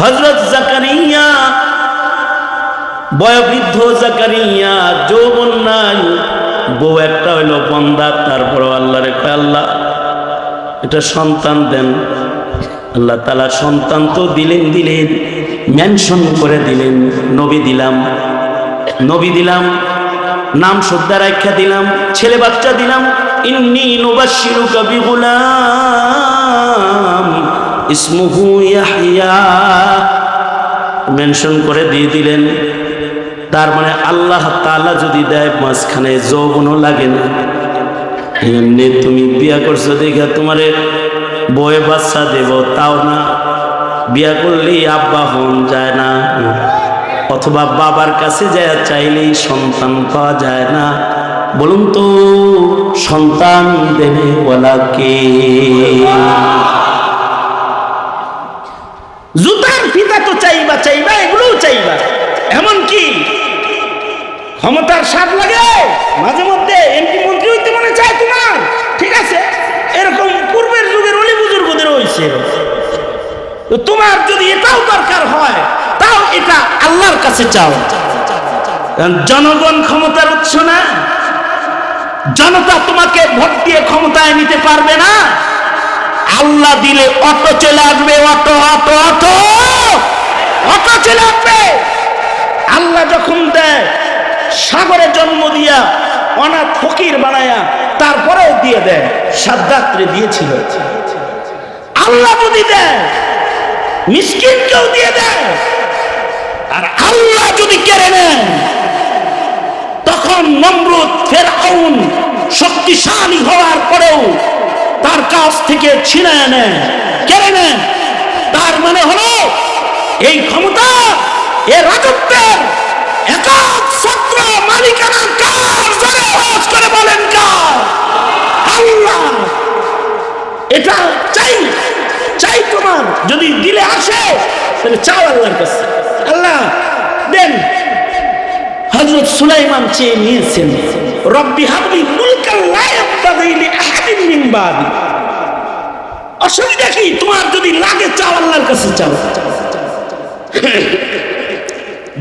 হজরত জাকারিয়া, বয়বৃদ্ধ জাকারিয়া, যৌবন নাই। বউ একটা হইল বন্দা তারপর আল্লাহ রে আল্লাহ, এটা সন্তান দেন। আল্লাহ তালা সন্তান তো দিলেন দিলেন, মেনশন করে দিলেন, নবী দিলাম নবী দিলাম, নাম শ্রদ্ধা রাখা দিলাম, ছেলে বাচ্চা দিলাম, ইন্নি নুবাশিরু কবি গুলাম ইসমুহু ইয়াহইয়া। মেনশন করে দিয়ে দিলেন। তার মানে আল্লাহ তাআলা যদি দেয়, মাঝখানে যৌবনও লাগে না। এমনি তুমি বিয়া করছ দেখে তোমারে বয়ে বাচ্চা দেব, তাও না। বিয়া করলেই আব্বা হন যায় না। অথবা বাবার কাছে যায়, চাইলেই সন্তান পাওয়া যায় না। বলুন তো, সন্তান দেবে বলা কে? চাইবা, এগুলোও চাইবা। এমন কি? ক্ষমতার স্বাদ লাগে? মাঝে মধ্যে এমপি মন্ত্রী হইতে মনে চায় তোমার। ঠিক আছে? এরকম পূর্বের যুগের অলি বুজুর্গদের হয়েছে তোমার যদি এটাও দরকার হয়, তাও এটা আল্লাহর কাছে চাও। জনগণ ক্ষমতার উৎস না। জনতা তোমাকে ভোট দিয়ে ক্ষমতায় নিতে পারবে না। আল্লাহ দিলে অটো চলে আসবে অটো অটো চলে আসবে আল্লাহ যখন দেয়, সাগরে জন্ম দিয়া অনাথ ফকির বানায়া তারপরেও দিয়ে দেয়, সাদ্দাত্রে দিয়েছিল। আল্লাহ যদি দেয়, মিসকিনকেও দিয়ে দেয়, আর আল্লাহ যদি কেড়ে নেন তখন নমরুদ, ফেরাউন শক্তিশালী হওয়ার পরেও তার কাছ থেকে ছিনায় নেয়, কেড়ে নেন তার মানে হলো, এই ক্ষমতা এ রাজত্বের একক সত্র মালিকানা কার জোরে আওয়াজ করে বলেন কার? আল্লাহ। এটা চাই চাই তোমার। যদি দিলে আসে, তাহলে চাও আল্লাহর কাছে। আল্লাহ, দেন। হযরত সুলাইমান চেয়ে নিয়েছেন, রব্বি হাবলি মুলকাল লা ইয়াবতাগি লি আহাদিন মিন বাদি। অসুবিধা কি? তোমার যদি লাগে, চাও আল্লাহর কাছে, চাও।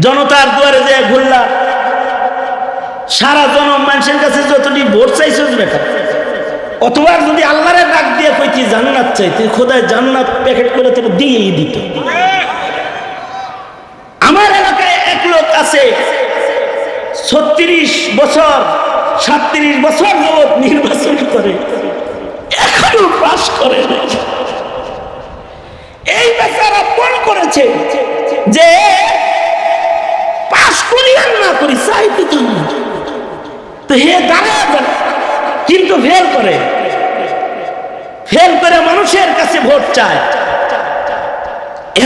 জনতার দুয়ারে যে ঘুরলা। সারা জনম মানুষের কাছে যতটি ভোট চাইছো বেটা অথবা যদি আল্লাহরে ডাক দিয়ে কইতি জান্নাত চাইতে, খোদায় জান্নাত প্যাকেট করে তোর দিয়েই দিত। আমার এলাকায় এক লোক আছে, ছত্রিশ বছর, সাতত্রিশ বছর যাবৎ নির্বাচন করে, এখনও পাশ করে এই বেচারা ফোন করেছে যে করি চাইতে তো না। তো হে যান। কিন্তু ফেল করে। ফেল করে মানুষের কাছে ভোট চায়।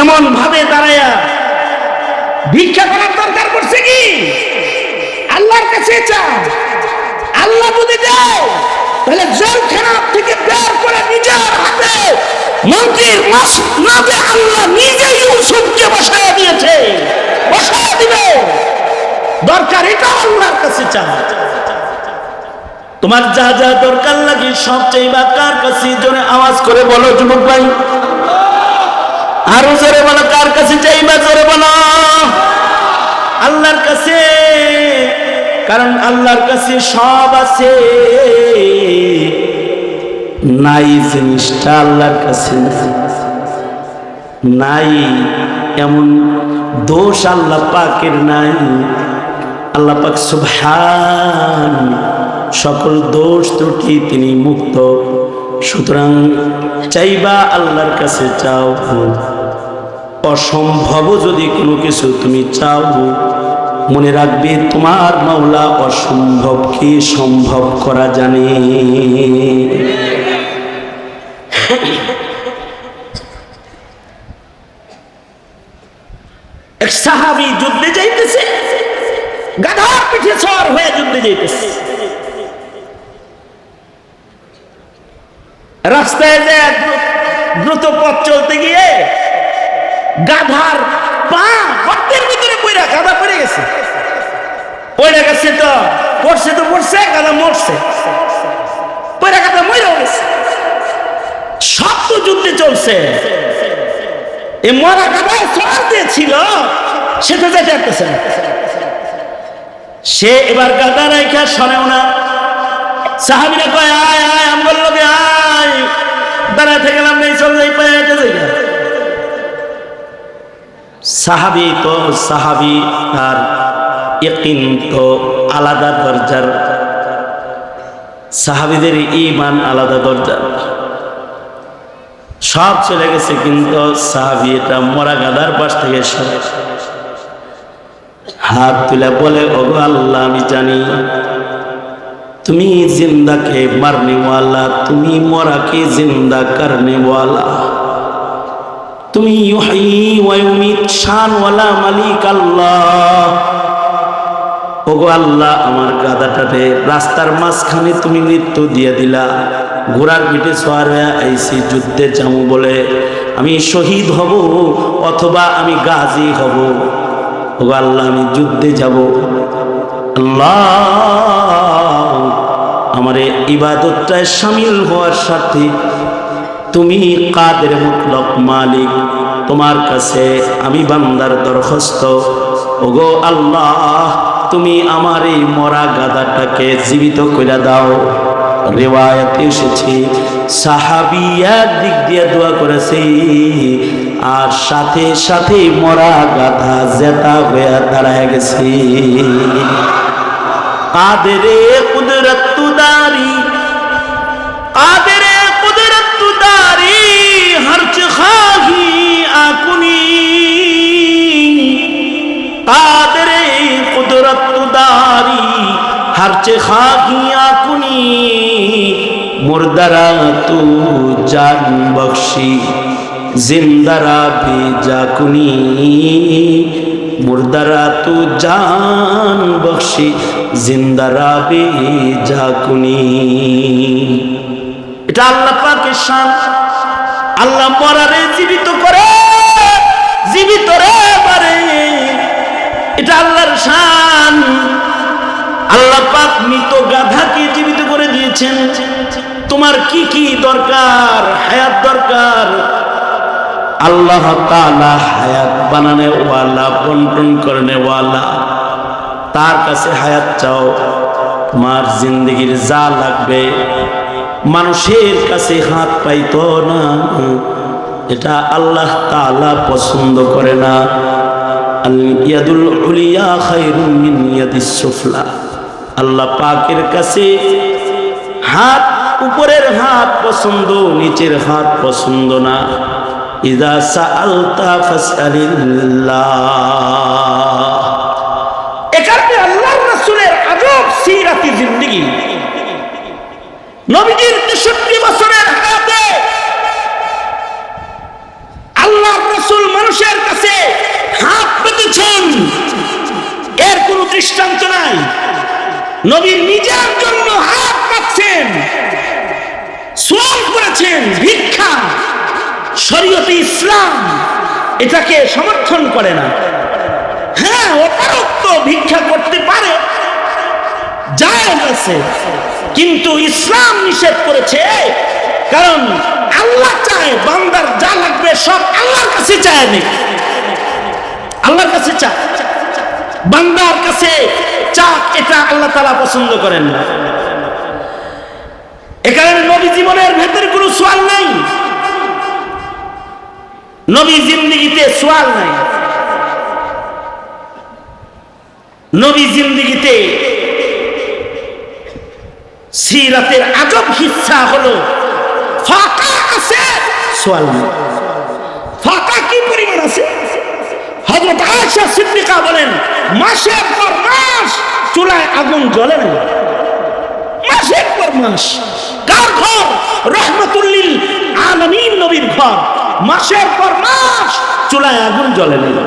এমন ভাবে দাঁড়ায়া ভিক্ষা করার দরকার পড়ছে কি? আল্লাহর কাছে আল্লাহ যদি দেয়, তাহলে জেলখানা থেকে বের করে নিজের হাতে মন্ত্রীর মাস নামে আল্লাহ নিজেই ইউসুফকে বসায় দিয়েছে। বসায় দিবে। দরকার এটা আল্লাহর কাছে চাও তোমার যা যা দরকার লাগে সব চাইবা কার কাছে? জোরে আওয়াজ করে বলো, যুবক ভাই। আরও জোরে বলো, কার কাছে চাইবা? জোরে বলো। আল্লাহর কাছে। কারণ আল্লাহর কাছে সব আছে। নাই জিনিসটা আল্লাহর কাছে নাই এমন দোষ আল্লাহ পাকের নাই। আল্লাহ পাক সুবহান, সকল দোষ ত্রুটি তিনি মুক্ত। সুতরাং চাইবা আল্লাহর কাছে চাও। অসম্ভব যদি কোনো কিছু তুমি চাও, মনে রাখবে তোমার মাওলা অসম্ভবকে সম্ভব করা জানে। এক সাহাবি যুদ্ধে যাইতেছে। গাধার পিঠে সর হয়ে যুদ্ধে যাইতেছে। রাস্তায় যে দ্রুত পথ চলতে গিয়ে গাধার পা গর্তের ভিতরে পড়া গাধা পড়ে গেছে। পড়ে গেছে তো, পড়ছে তো পড়ছে, গাধা মরছে। পড়ে গাধা মরেও গেছে। সব তো যুদ্ধে চলছে। এ মরা গাদায় সর দিয়েছিল সেটা যেতে পারতেছে না। সে এবার গাদা রাইখা সরেও না। সাহাবিরা কয়, আয় আয় আমগর লোকে, আয়। দাঁড়ায় গেলাম নেই চল যাই পায়ে হেঁটে যাই সাহাবি তো সাহাবি আর ইকিন তো আলাদা দরজার। সাহাবিদের ইমান আলাদা দরজার। সব চলে গেছে, কিন্তু সাহাবি এটা মরা গাদার পাশ থেকে সরে। হাত তুলে বলে, ওগো আল্লাহ, আমি জানি। তুমি জিন্দাকে মারনেওয়ালা, তুমি মরাকে জিন্দা করনেওয়ালা। তুমি শানওয়ালা মালিক আল্লাহ। ওগো আল্লাহ, আমার গাদাটাতে রাস্তার মাঝখানে তুমি মৃত্যু দিয়ে দিলা। ঘোড়ার পিঠে সোয়ার হয়ে আইসি যুদ্ধে যাব বলে, আমি শহীদ হব অথবা আমি গাজী হব। ওগো আল্লাহ, আমি যুদ্ধে যাব। আল্লাহ, আমার ইবাদতটায় সামিল হওয়ার সাথে তুমি কাদের মুতলক মালিক? তোমার কাছে আমি বান্দার দরখাস্ত। ওগো আল্লাহ, তুমি আমার এই মরা গাদাটাকে জীবিত করে দাও। রেওয়ায়তে এসেছে। সাহাবি দিক দিয়ে দোয়া করেছে। আর সাথে সাথে মরা গাধা জেতা হয়ে দাঁড়ায় গেছে। কাদেরে কুদরত তুদারি, কাদেরে কুদরত তুদারি হরচ খাহি আকুনি। কাদেরে কুদরত তুদারি হরচ খাহি আকুনি। মুর্দারা তু জান বখশি জিন্দারা মুর্দারা তু জান বখশি জিন্দারা ভেজা কুনি এটা আল্লাহ পাকের শান। আল্লাহ মরারে জীবিত করে, জীবিত রে পারে এটা আল্লাহর শান। আল্লাহ পাক মৃত গাধাকে জীবিত করে দিয়েছেন। তোমার কি কি দরকার? হায়াত দরকার? আল্লাহ তাআলা হায়াত বানানে, ওয়ালা বন্টন করনে, ওয়ালা তার কাছে হায়াত চাও। তোমার জিন্দগির যা লাগবে, মানুষের কাছে হাত পাইতো না। এটা আল্লাহ তাআলা পছন্দ করে না। আল্লাহ পাকের কাছে হাত, উপরের হাত পছন্দ, নিচের হাত পছন্দ না। ইদা এখানে আল্লাহর রাসূলের আজব সিরাতি নবীজির 63 বছরের হায়াতে আল্লাহর রাসূল মানুষের কাছে হাত পেতেছেন এর কোনো দৃষ্টান্ত নাই। নবী নিজের জন্য হাত পাচ্ছেন সোয়াল করেছেন, ভিক্ষা শরীয়তে ইসলাম এটাকে সমর্থন করে না। হ্যাঁ অপারক্ত ভিক্ষা করতে পারে যায় আছে, কিন্তু ইসলাম নিষেধ করেছে, কারণ আল্লাহ চায়, বান্দার যা লাগবে সব আল্লাহর কাছে চায় নি আল্লাহর কাছে চায়। বান্দার কাছে চাক, এটা আল্লাহ তালা পছন্দ করেন না। এ কারণে নবী জীবনের ভেতরে কোনো সোয়াল নাই। নবী জিন্দিগিতে সোয়াল নাই। নবী জিন্দিগিতে সিরাতের আজব হিসা হলো, ফাঁকা আছে, সোয়াল নেই। ফাঁকা কি পরিমাণ আছে? হজরত আয়েশা সিদ্দিকা বলেন, মাসের পর মাস চুলায় আগুন জ্বলে না। মাসের পর মাস, কার ঘর? রহমতুল্লিল আলমিন নবীর ঘর। মাসের পর মাস চুলায় আগুন জ্বলে না